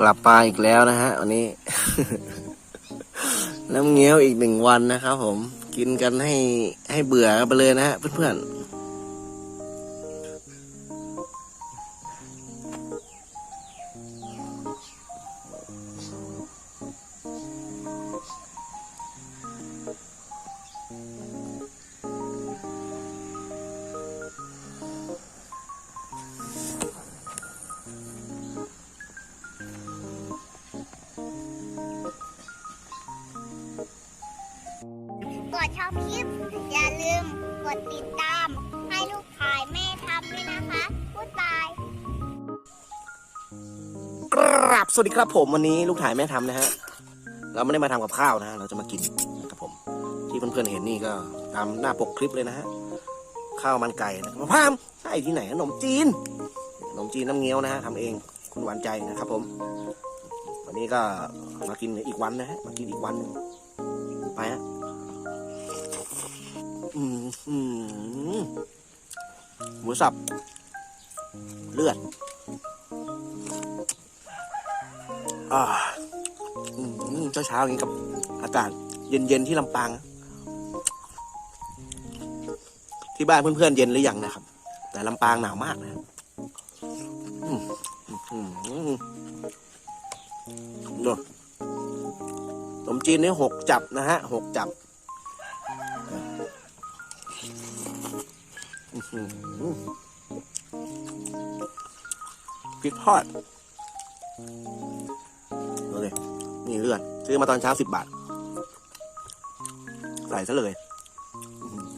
กลับมาอีกแล้วนะฮะวันนี้น้ำเงี้ยวอีกหนึ่งวันนะครับผมกินกันให้ให้เบื่อกันไปเลยนะฮะเพื่อนๆ ดชอบคลิป อย่าลืมกดติดตาม ให้ลูกขายแม่ทำด้วยนะคะพูดบายกราบสวัสดีครับผมวันนี้ลูกถ่ายแม่ทำนะฮะเราไม่ได้มาทำกับข้าวนะเราจะมากินนะครับผม ที่เพื่อนๆเห็นนี่ก็ตามหน้าปกคลิปเลยนะฮะข้าวมันไก่นะมะพร้าวใช่ที่ไหนขนมจีนขนมจีนน้ำเงี้ยวนะฮะทำเองคุณหวานใจนะครับผม วันนี้ก็มากินอีกวันนะฮะมากินอีกวันหนึ่ง หมูสับ เลือดอ่าอืมเช้าเช้าอย่างนี้กับอากาศเย็นๆที่ลำปาง ที่บ้านเพื่อนๆเย็นหรือยังนะครับ แต่ลำปางหนาวมากนะครับดูขนมจีนนี่หกจับนะฮะหกจับ พริกทอดดูเลยนี่เลือด ซื้อมาตอนเช้าสิบบาท ใส่ซะเลยอือหือ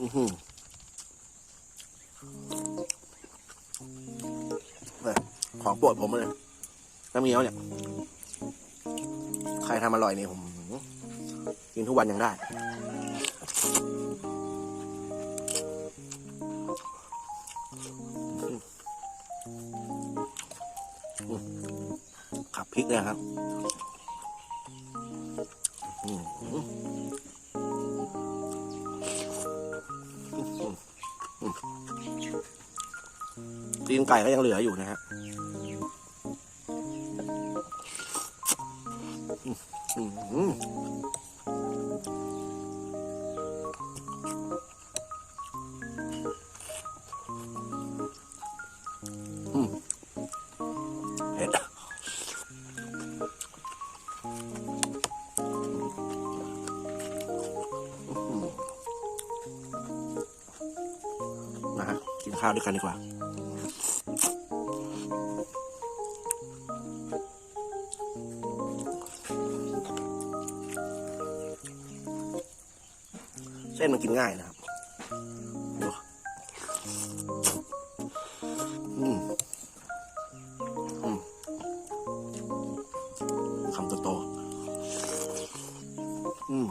อื้อหือเนี่ยของโปรดผมเลยน้ำเงี้ยวเนี่ย ใครทำอร่อยเนี่ยผม กินทุกวันยังได้ ขับพริกเนะครับตีนไก่ก็ยังเหลืออยู่นะฮะอืม ข้าวด้วยกันดีกว่าเส้นมันกินง่ายนะครับดูอืมอืมคำโตๆอืม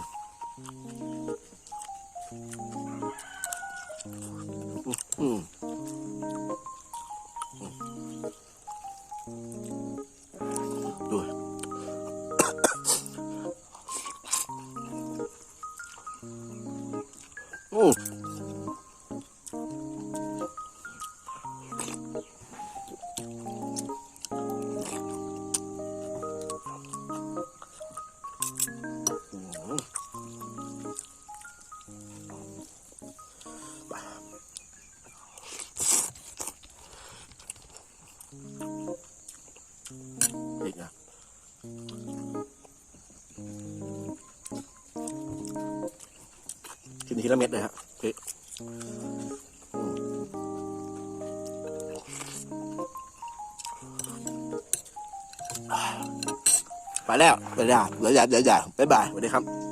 อืม กินทีละเม็ดเลยฮะพริก ไปแล้วเดี๋ยวเดี๋ยวเดี๋ยวเดี๋ยวบ๊ายบายสวัสดีครับ